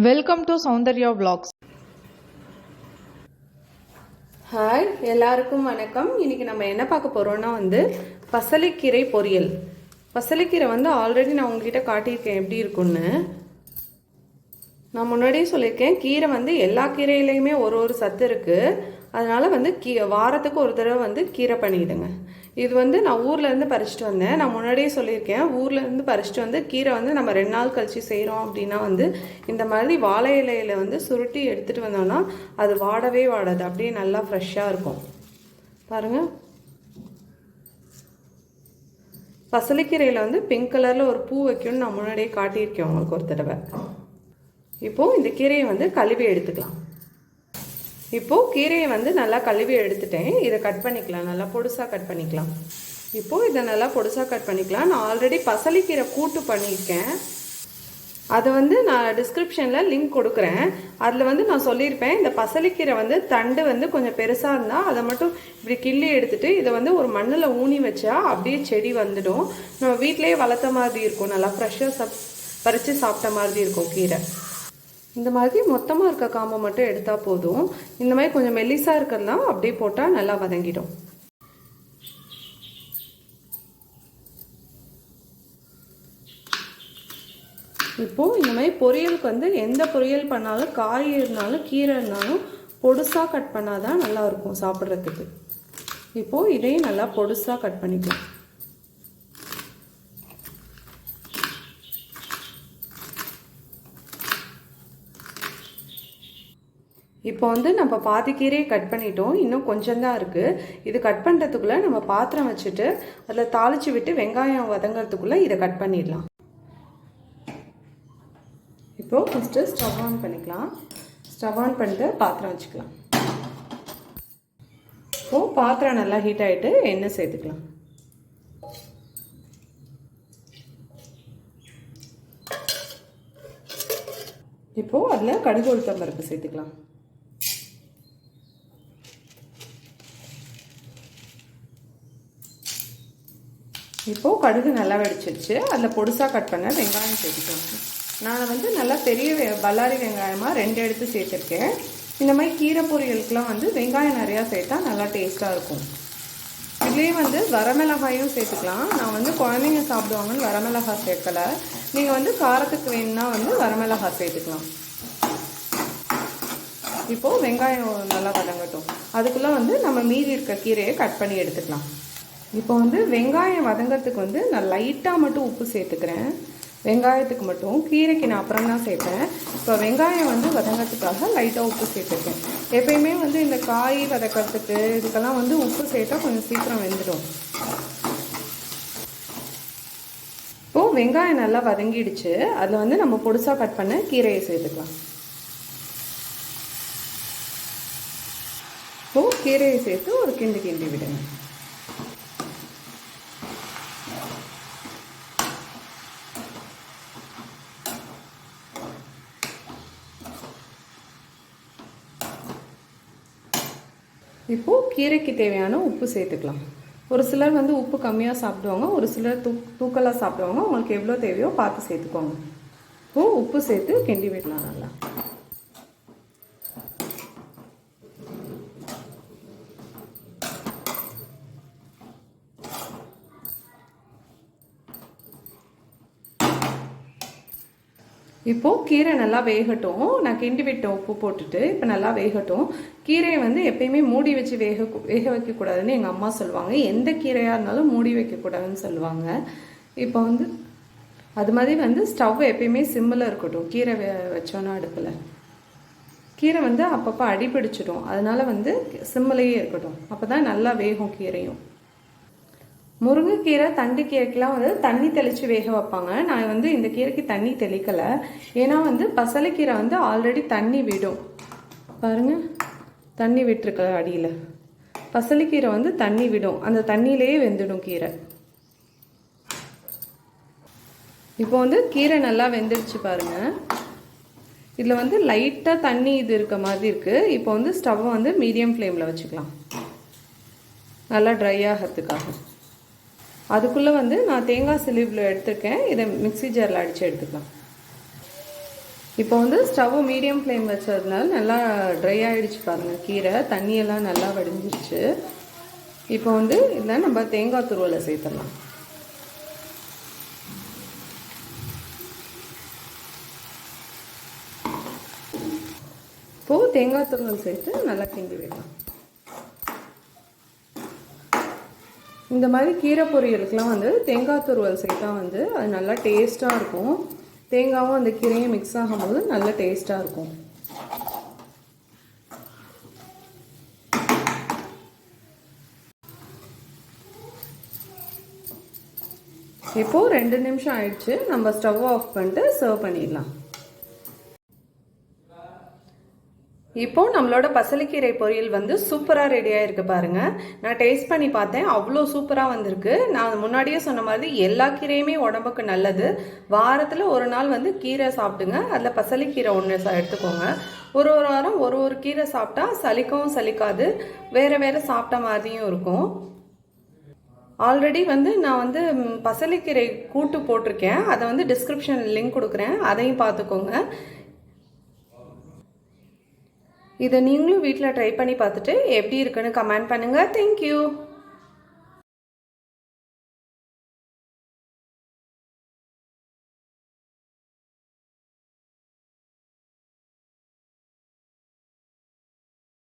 Welcome to Soundarya blogs hi எல்லாருக்கும் வணக்கம். இன்னைக்கு நம்ம என்ன பார்க்க போறோம்னா வந்து பசலைக்கீரை பொரியல். பசலைக்கீரை வந்து ஆல்ரெடி நான் உங்ககிட்ட காட்டியிருக்கேன் எப்படி இருக்கும்னு. நான் முன்னாடியே சொல்லியிருக்கேன் கீரை வந்து எல்லா கீரையிலையுமே ஒரு ஒரு சத்து இருக்குது அதனால் வந்து கீ வாரத்துக்கு ஒரு தடவை வந்து கீரை பண்ணிவிடுங்க இது வந்து நான் ஊர்லேருந்து பறிச்சுட்டு வந்தேன். நான் முன்னாடியே சொல்லியிருக்கேன். ஊர்லேருந்து பறிச்சுட்டு வந்து கீரை வந்து நம்ம ரெண்டு நாள் கழித்து செய்கிறோம் அப்படின்னா வந்து இந்த மாதிரி வாழை இலையில வந்து சுருட்டி எடுத்துகிட்டு வந்தோம்னா அது வாடவே வாடாது. அப்படியே நல்லா ஃப்ரெஷ்ஷாக இருக்கும். பாருங்கள் பசலைக்கீரையில் வந்து பிங்க் கலரில் ஒரு பூ வைக்கணும்னு நான் முன்னாடியே காட்டியிருக்கேன் உங்களுக்கு ஒரு தடவை. இப்போது இந்த கீரையை வந்து கழுவி எடுத்துக்கலாம். இப்போது கீரையை வந்து நல்லா கழுவி எடுத்துட்டேன். இதை கட் பண்ணிக்கலாம். நல்லா பொடுசாக கட் பண்ணிக்கலாம். இப்போது இதை நல்லா பொடுசாக கட் பண்ணிக்கலாம். நான் ஆல்ரெடி பசலிக்கீரை கூட்டு பண்ணியிருக்கேன். அதை வந்து நான் டிஸ்கிரிப்ஷனில் லிங்க் கொடுக்குறேன். அதில் வந்து நான் சொல்லியிருப்பேன் இந்த பசலிக்கீரை வந்து தண்டு வந்து கொஞ்சம் பெருசாக இருந்தால் அதை மட்டும் இப்படி கிள்ளி எடுத்துட்டு இதை வந்து ஒரு மண்ணில் ஊனி வச்சா அப்படியே செடி வந்துடும். நம்ம வீட்டிலேயே வளர்த்த மாதிரி இருக்கும். நல்லா ஃப்ரெஷ்ஷாக சப் பறித்து சாப்பிட்ட மாதிரி இருக்கும் கீரை. இந்த மாதிரி மொத்தமாக இருக்க காம்பை மட்டும் எடுத்தால் போதும். இந்த மாதிரி கொஞ்சம் மெல்லிஸாக இருக்கிறதுலாம் அப்படியே போட்டால் நல்லா வதங்கிடும். இப்போது இந்த மாதிரி பொரியலுக்கு வந்து எந்த பொரியல் பண்ணாலும் காய் இருந்தாலும் கீரை இருந்தாலும் பொடுசாக கட் பண்ணால் தான் நல்லாயிருக்கும் சாப்பிட்றதுக்கு. இப்போது இதையும் நல்லா பொடுசாக கட் பண்ணிக்கலாம். இப்போ வந்து நம்ம பாதிக்கீரையை கட் பண்ணிட்டோம். இன்னும் கொஞ்சம் தான் இருக்குது இது கட் பண்ணுறதுக்குள்ளே நம்ம பாத்திரம் வச்சுட்டு அதில் தாளித்து விட்டு வெங்காயம் வதங்கிறதுக்குள்ளே இதை கட் பண்ணிடலாம். இப்போது ஃபஸ்ட்டு ஸ்டவ் ஆன் பண்ணிக்கலாம். ஸ்டவ் ஆன் பண்ணிட்டு பாத்திரம் வச்சுக்கலாம். இப்போது பாத்திரம் நல்லா ஹீட் ஆகிட்டு எண்ணெய் சேர்த்துக்கலாம். இப்போது அதில் கடுகு உளுத்தம்பருப்பு சேர்த்துக்கலாம். இப்போது கடுகு நல்லா வெடிச்சிருச்சு. அதில் பொடுசாக கட் பண்ண வெங்காயம் சேர்த்துக்கலாம் நான் வந்து நல்லா பெரிய வெ- பல்லாரி வெங்காயமாக ரெண்டு எடுத்து சேர்த்துருக்கேன். இந்த மாதிரி கீரை பொரியலுக்குலாம் வந்து வெங்காயம் நிறையா சேர்த்தா நல்லா டேஸ்ட்டாக இருக்கும். இதுலேயே வந்து வரமிளகாயும் சேர்த்துக்கலாம். நான் வந்து குழந்தைங்க சாப்பிடுவாங்கன்னு வரமிளகாய் சேர்க்கலை. நீங்கள் வந்து காரத்துக்கு வேணும்னா வந்து வரமிளகாய் சேர்த்துக்கலாம். இப்போது வெங்காயம் நல்லா வதங்கட்டும். அதுக்குள்ளே வந்து நம்ம மீதி இருக்க கீரையை கட் பண்ணி எடுத்துக்கலாம். இப்போ வந்து வெங்காயம் வதங்கிறதுக்கு வந்து நான் லைட்டாக மட்டும் உப்பு சேர்த்துக்கிறேன். வெங்காயத்துக்கு மட்டும். கீரைக்கு நான் அப்புறம் தான் சேர்ப்பேன். இப்போ வெங்காயம் வந்து வதங்கிறதுக்காக லைட்டாக உப்பு சேர்த்துருக்கேன். எப்பயுமே வந்து இந்த காய் வதக்கிறதுக்கு இதுக்கெல்லாம் வந்து உப்பு சேர்த்தா கொஞ்சம் சீக்கிரம் வெந்துடும். இப்போது வெங்காயம் நல்லா வதங்கிடுச்சு. அதில் வந்து நம்ம பொடிசாக கட் பண்ண கீரையை சேர்த்துக்கலாம். இப்போது கீரையை சேர்த்து ஒரு கிண்டு கிண்டி விடுங்க. இப்போது கீரைக்கு தேவையான உப்பு சேர்த்துக்கலாம். ஒரு சிலர் வந்து உப்பு கம்மியாக சாப்பிடுவாங்க ஒரு சிலர் தூ தூக்கலாக சாப்பிடுவாங்க. உங்களுக்கு எவ்வளோ தேவையோ பார்த்து சேர்த்துக்கோங்க. இப்போது உப்பு சேர்த்து கிண்டி விடலாம் நல்லா. இப்போது கீரை நல்லா வேகட்டும். நான் கிண்டி விட்டேன் உப்பு போட்டுட்டு இப்போ நல்லா வேகட்டும். கீரையை வந்து எப்பயுமே மூடி வச்சு வேக வேக வைக்கக்கூடாதுன்னு எங்கள் அம்மா சொல்லுவாங்க. எந்த கீரையாக இருந்தாலும் மூடி வைக்கக்கூடாதுன்னு சொல்லுவாங்க. இப்போ வந்து அது மாதிரி வந்து ஸ்டவ் எப்பயுமே சிம்மில் இருக்கட்டும். கீரை வே வச்சோன்னா அடுப்பில். கீரை வந்து அப்பப்போ அடி பிடிச்சிடும் வந்து சிம்மிலேயே இருக்கட்டும். அப்போ தான் நல்லா வேகும் கீரையும். முருங்கைக்கீரை தண்டு கீரைக்கெலாம் வந்து தண்ணி தெளித்து வேக வைப்பாங்க. நான் வந்து இந்த கீரைக்கு தண்ணி தெளிக்கலை. ஏன்னா வந்து பசலைக்கீரை வந்து ஆல்ரெடி தண்ணி விடும். பாருங்க. தண்ணி விட்டுருக்க அடியில். பசலைக்கீரை வந்து தண்ணி விடும். அந்த தண்ணியிலேயே வெந்துடும் கீரை. இப்போ வந்து கீரை நல்லா வெந்துடுச்சு பாருங்க. இதில் வந்து லைட்டாக தண்ணி இது இருக்க மாதிரி இருக்குது இப்போ வந்து ஸ்டவ்வை வந்து மீடியம் ஃப்ளேமில் வச்சுக்கலாம். நல்லா ட்ரை ஆகிறதுக்காக. அதுக்குள்ளே வந்து நான் தேங்காய் சிலிவில் எடுத்திருக்கேன். இதை மிக்ஸி ஜாரில் அடித்து எடுத்துக்கலாம். இப்போ வந்து ஸ்டவ் மீடியம் ஃப்ளேம் வச்சதுனால நல்லா ட்ரை ஆகிடுச்சு பாருங்கள் கீரை. தண்ணியெல்லாம் நல்லா வடிஞ்சிருச்சு. இப்போ வந்து இதில் நம்ம தேங்காய் துருவலை சேர்த்துடலாம். இப்போது தேங்காய் துருவல் சேர்த்து நல்லா கிண்டி விடலாம். இந்த மாதிரி கீரை பொரியலுக்கெலாம் வந்து தேங்காய் துருவல் சேர்த்தா வந்து அது நல்லா டேஸ்ட்டாக இருக்கும். தேங்காவும் அந்த கீரையும் மிக்ஸ் ஆகும்போது நல்ல டேஸ்ட்டாக இருக்கும். இப்போது ரெண்டு நிமிஷம் ஆயிடுச்சு. நம்ம ஸ்டவ் ஆஃப் பண்ணிட்டு சர்வ் பண்ணிடலாம். இப்போ நம்மளோட பசலிக்கீரை பொரியல் வந்து சூப்பராக ரெடியாக இருக்குது பாருங்கள் நான் டேஸ்ட் பண்ணி பார்த்தேன். அவ்வளோ சூப்பராக வந்திருக்கு. நான் முன்னாடியே சொன்ன மாதிரி எல்லா கீரையுமே உடம்புக்கு நல்லது. வாரத்தில் ஒரு நாள் வந்து கீரை சாப்பிடுங்க. அதில் பசலிக்கீரை ஒன்று எடுத்துக்கோங்க. ஒரு ஒரு வாரம் ஒரு ஒரு கீரை சாப்பிட்டா சலிக்கவும் சலிக்காது. வேறு வேறு சாப்பிட்ட மாதிரியும் இருக்கும். ஆல்ரெடி வந்து நான் வந்து பசலிக்கீரை கூட்டு போட்டிருக்கேன். அதை வந்து டிஸ்கிரிப்ஷன் லிங்க் கொடுக்குறேன். அதையும் பார்த்துக்கோங்க. இதை நீங்களும் வீட்டில் ட்ரை பண்ணி பார்த்துட்டு எப்படி இருக்குன்னு கமெண்ட் பண்ணுங்கள் தேங்க்யூ